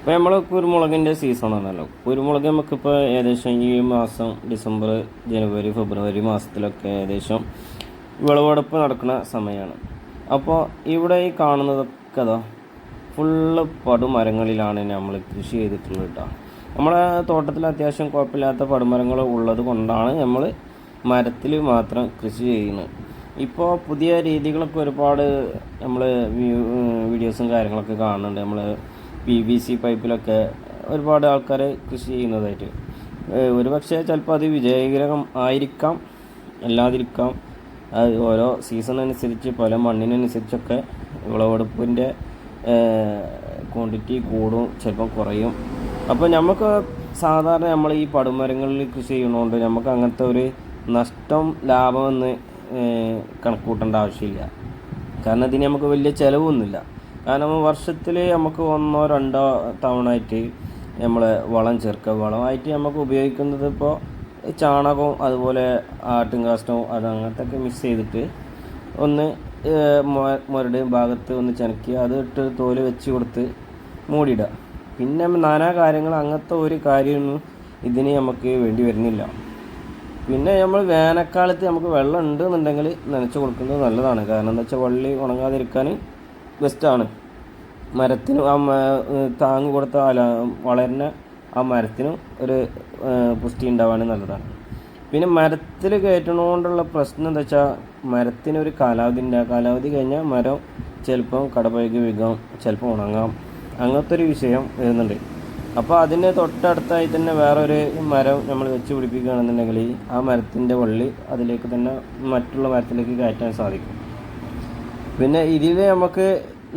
ഇപ്പോൾ നമ്മൾ കുരുമുളകിന്റെ സീസണാണല്ലോ കുരുമുളക് നമുക്കിപ്പോൾ ഏകദേശം ഈ മാസം ഡിസംബർ ജനുവരി ഫെബ്രുവരി മാസത്തിലൊക്കെ ഏകദേശം വിളവെടുപ്പ് നടക്കുന്ന സമയമാണ് അപ്പോൾ ഇവിടെ ഈ കാണുന്നതൊക്കെ അതാ ഫുള്ള് പടുമരങ്ങളിലാണ് നമ്മൾ കൃഷി ചെയ്തിട്ടുള്ളത് കേട്ടോ. നമ്മളെ തോട്ടത്തിൽ അത്യാവശ്യം കുഴപ്പമില്ലാത്ത പടുമരങ്ങൾ ഉള്ളത് കൊണ്ടാണ് നമ്മൾ മരത്തിൽ മാത്രം കൃഷി ചെയ്യുന്നത്. ഇപ്പോൾ പുതിയ രീതികളൊക്കെ ഒരുപാട് നമ്മൾ വീഡിയോസും കാര്യങ്ങളൊക്കെ കാണുന്നുണ്ട്. നമ്മൾ പി വി സി പൈപ്പിലൊക്കെ ഒരുപാട് ആൾക്കാർ കൃഷി ചെയ്യുന്നതായിട്ട്. ഒരു പക്ഷേ ചിലപ്പോൾ അത് വിജയകരം ആയിരിക്കാം അല്ലാതിരിക്കാം. അത് ഓരോ സീസൺ അനുസരിച്ച് പല മണ്ണിനനുസരിച്ചൊക്കെ വിളവെടുപ്പിന്റെ ക്വാണ്ടിറ്റി കൂടും ചിലപ്പം കുറയും. അപ്പോൾ നമുക്ക് സാധാരണ നമ്മൾ ഈ പടുമരങ്ങളിൽ കൃഷി ചെയ്യണോണ്ട് നമുക്ക് അങ്ങനത്തെ ഒരു നഷ്ടം ലാഭമെന്ന് കണക്കൂട്ടേണ്ട ആവശ്യമില്ല. കാരണം ഇതിന് നമുക്ക് വലിയ ചിലവൊന്നുമില്ല. കാരണം വർഷത്തിൽ നമുക്ക് ഒന്നോ രണ്ടോ തവണ ആയിട്ട് നമ്മൾ വളം ചേർക്കുക. വളമായിട്ട് നമുക്ക് ഉപയോഗിക്കുന്നത് ഇപ്പോൾ ചാണകവും അതുപോലെ ആട്ടും കാഷ്ടവും അത് അങ്ങനത്തെ ഒക്കെ മിക്സ് ചെയ്തിട്ട് ഒന്ന് മുരട് ഭാഗത്ത് ഒന്ന് ചനക്കി അത് ഇട്ട് തോൽ വെച്ച് കൊടുത്ത് മൂടിയിടുക. പിന്നെ നാനാ കാര്യങ്ങൾ അങ്ങനത്തെ ഒരു കാര്യമൊന്നും ഇതിന് നമുക്ക് വേണ്ടി വരുന്നില്ല. പിന്നെ നമ്മൾ വേനൽക്കാലത്ത് നമുക്ക് വെള്ളം ഉണ്ട് എന്നുണ്ടെങ്കിൽ നനച്ച് കൊടുക്കുന്നത് നല്ലതാണ്. കാരണം എന്താ വെച്ചാൽ വള്ളി ഉണങ്ങാതിരിക്കാൻ ബെസ്റ്റാണ് മരത്തിനും ആ താങ്ങ് കൊടുത്ത അല വളരുന്ന ആ മരത്തിനും ഒരു പുഷ്ടി ഉണ്ടാവാൻ നല്ലതാണ്. പിന്നെ മരത്തിൽ കയറ്റണോണ്ടുള്ള പ്രശ്നം എന്താ വെച്ചാൽ മരത്തിനൊരു കാലാവധി ഉണ്ട്. കാലാവധി കഴിഞ്ഞാൽ മരം ചിലപ്പം കടപഴകി വീകാം ചിലപ്പോൾ ഉണങ്ങാം. അങ്ങനത്തെ ഒരു വിഷയം വരുന്നുണ്ട്. അപ്പോൾ അതിന് തൊട്ടടുത്തായി തന്നെ വേറൊരു മരം നമ്മൾ വെച്ച് പിടിപ്പിക്കുകയാണെന്നുണ്ടെങ്കിൽ ആ മരത്തിന്റെ വള്ളി അതിലേക്ക് തന്നെ മറ്റുള്ള മരത്തിലേക്ക് കയറ്റാൻ സാധിക്കും. പിന്നെ ഇതിൽ നമുക്ക്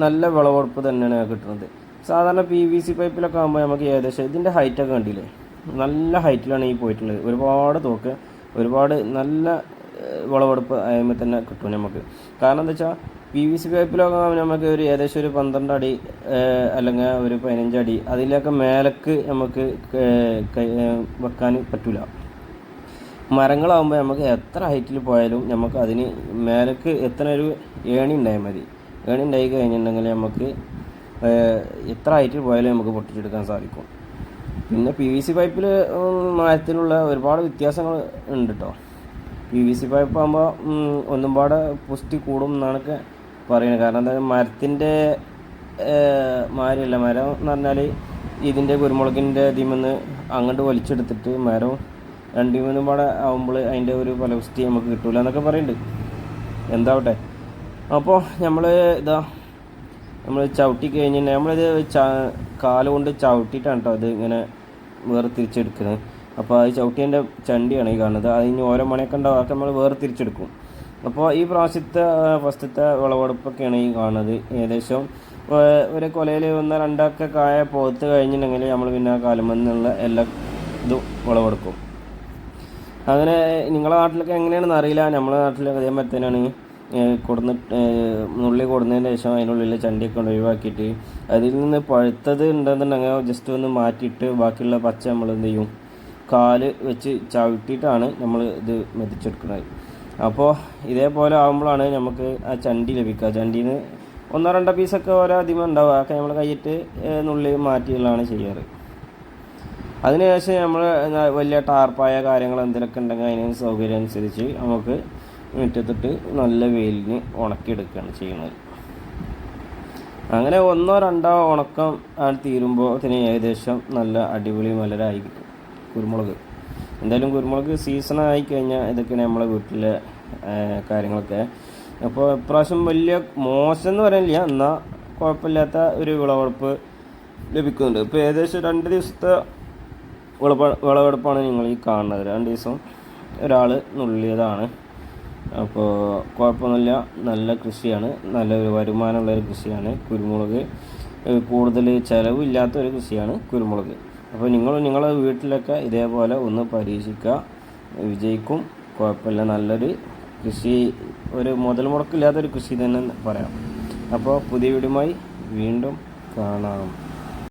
നല്ല വിളവെടുപ്പ് തന്നെയാണ് കിട്ടുന്നത്. സാധാരണ പി വി സി പൈപ്പിലൊക്കെ ആകുമ്പോൾ നമുക്ക് ഏകദേശം ഇതിന്റെ ഹൈറ്റൊക്കെ കണ്ടില്ലേ? നല്ല ഹൈറ്റിലാണ് ഈ പോയിട്ടുള്ളത്. ഒരുപാട് തോക്ക് ഒരുപാട് നല്ല വിളവെടുപ്പ് ആയുമ്പോൾ തന്നെ കിട്ടും നമുക്ക്. കാരണം എന്താ വെച്ചാൽ പി വി സി പൈപ്പിലൊക്കെ നമുക്ക് ഒരു ഏകദേശം ഒരു പന്ത്രണ്ട് അടി അല്ലെങ്കിൽ ഒരു പതിനഞ്ച് അടി അതിലൊക്കെ മേലക്ക് നമുക്ക് വെക്കാൻ പറ്റില്ല മരങ്ങളാകുമ്പോൾ നമുക്ക് എത്ര ഹൈറ്റിൽ പോയാലും നമുക്ക് അതിന് മേലക്ക് എത്ര ഒരു ഏണി ഉണ്ടായാൽ മതി. ഏണി ഉണ്ടായി കഴിഞ്ഞിട്ടുണ്ടെങ്കിൽ നമുക്ക് എത്ര ഹൈറ്റിൽ പോയാലും നമുക്ക് പൊട്ടിച്ചെടുക്കാൻ സാധിക്കും. പിന്നെ പി വി സി പൈപ്പിൽ മരത്തിലുള്ള ഒരുപാട് വ്യത്യാസങ്ങൾ ഉണ്ട് കേട്ടോ പി വി സി പൈപ്പ് ആകുമ്പോൾ ഒന്നും പാടെ പുഷ്ടി കൂടും എന്നാണൊക്കെ പറയുന്നത് കാരണം എന്താ മരത്തിന്റെ മാരിയല്ല മരം എന്ന് പറഞ്ഞാൽ ഇതിന്റെ കുരുമുളകിന്റെ ഇതിമെന്ന് അങ്ങോട്ട് വലിച്ചെടുത്തിട്ട് മരം രണ്ട് മൂന്നും പാടെ ആകുമ്പോൾ അതിന്റെ ഒരു ഫലപുഷ്ടി നമുക്ക് കിട്ടൂല എന്നൊക്കെ പറയുന്നുണ്ട് എന്താവട്ടെ? അപ്പോൾ നമ്മൾ ഇതാ നമ്മൾ ചവിട്ടി കഴിഞ്ഞിട്ട് നമ്മളിത് ച കാൽ കൊണ്ട് ചവിട്ടിയിട്ടാണ് കേട്ടോ അത് ഇങ്ങനെ വേറെ തിരിച്ചെടുക്കുന്നത് അപ്പോൾ അത് ചവിട്ടിന്റെ ചണ്ടിയാണ് ഈ കാണുന്നത്. അതിന് ഓരോ മണിയൊക്കെ ഉണ്ടാവും അതൊക്കെ നമ്മൾ വേറെ തിരിച്ചെടുക്കും. അപ്പോൾ ഈ പ്രാവശ്യത്തെ ഫസ്റ്റത്തെ വിളവെടുപ്പൊക്കെയാണ് ഈ കാണുന്നത് ഏകദേശം. ഒരു കൊലയിൽ ഒന്ന് രണ്ടൊക്കെ കായ പോത്ത് കഴിഞ്ഞിട്ടുണ്ടെങ്കിൽ നമ്മൾ പിന്നെ ആ കാലുമെന്നുള്ള എല്ലാ ഇതും വിളവെടുക്കും. അങ്ങനെ നിങ്ങളുടെ നാട്ടിലൊക്കെ എങ്ങനെയാണെന്ന് അറിയില്ല. നമ്മളെ നാട്ടിലൊക്കെ അതേമാതിരി തന്നെയാണ്. കൊടുന്ന് നുള്ളി കൊടുന്നതിന് ശേഷം അതിനുള്ളിൽ ചണ്ടിയൊക്കെ കൊണ്ട് ഒഴിവാക്കിയിട്ട് അതിൽ നിന്ന് പഴുത്തത് ഉണ്ടെന്നുണ്ടെങ്കിൽ ജസ്റ്റ് ഒന്ന് മാറ്റിയിട്ട് ബാക്കിയുള്ള പച്ച നമ്മൾ എന്ത് ചെയ്യും? കാൽ വെച്ച് ചവിട്ടിയിട്ടാണ് നമ്മൾ ഇത് മെതിച്ചെടുക്കുന്നത്. അപ്പോൾ ഇതേപോലെ ആകുമ്പോഴാണ് നമുക്ക് ആ ചണ്ടി ലഭിക്കുക. ചണ്ടിയിൽ നിന്ന് ഒന്നോ രണ്ടോ പീസൊക്കെ ഓരോ അധികം ഉണ്ടാവുക. അതൊക്കെ നമ്മൾ കയ്യിട്ട് നുള്ളി മാറ്റിയുള്ളതാണ് ചെയ്യാറ്. അതിനുശേഷം നമ്മൾ വലിയ ടാർപ്പായ കാര്യങ്ങൾ എന്തെങ്കിലുമൊക്കെ ഉണ്ടെങ്കിൽ അതിന് സൗകര്യം അനുസരിച്ച് നമുക്ക് മുറ്റത്തിട്ട് നല്ല വെയിലിന് ഉണക്കിയെടുക്കുകയാണ് ചെയ്യുന്നത്. അങ്ങനെ ഒന്നോ രണ്ടോ ഉണക്കം ആൾ തീരുമ്പോൾ അതിന് ഏകദേശം നല്ല അടിപൊളി മലരായി കിട്ടും. കുരുമുളക്. എന്തായാലും കുരുമുളക് സീസൺ ആയി കഴിഞ്ഞാൽ ഇതൊക്കെയാണ് നമ്മളെ വീട്ടിലെ കാര്യങ്ങളൊക്കെ. അപ്പോൾ ഇപ്രാവശ്യം വലിയ മോശം എന്ന് പറയാനില്ല. എന്നാൽ കുഴപ്പമില്ലാത്ത ഒരു വിളവെടുപ്പ് ലഭിക്കുന്നുണ്ട്. ഇപ്പോൾ ഏകദേശം രണ്ട് ദിവസത്തെ വിളവ വിളവെടുപ്പാണ് നിങ്ങൾ ഈ കാണുന്നത്. രണ്ട് ദിവസം ഒരാൾ നുള്ളിയതാണ്. അപ്പോൾ കുഴപ്പമൊന്നുമില്ല നല്ല കൃഷിയാണ്. നല്ലൊരു വരുമാനമുള്ള ഒരു കൃഷിയാണ്. കുരുമുളക് കൂടുതൽ ചിലവില്ലാത്ത ഒരു കൃഷിയാണ് കുരുമുളക്. അപ്പോൾ നിങ്ങൾ നിങ്ങളുടെ വീട്ടിലൊക്കെ ഇതേപോലെ ഒന്ന് പരീക്ഷിക്കുക വിജയിക്കും. കുഴപ്പമില്ല നല്ലൊരു കൃഷി ഒരു മുതൽ മുടക്കില്ലാത്തൊരു കൃഷി തന്നെ പറയാം. അപ്പോൾ പുതിയ വീടുമായി വീണ്ടും കാണാം.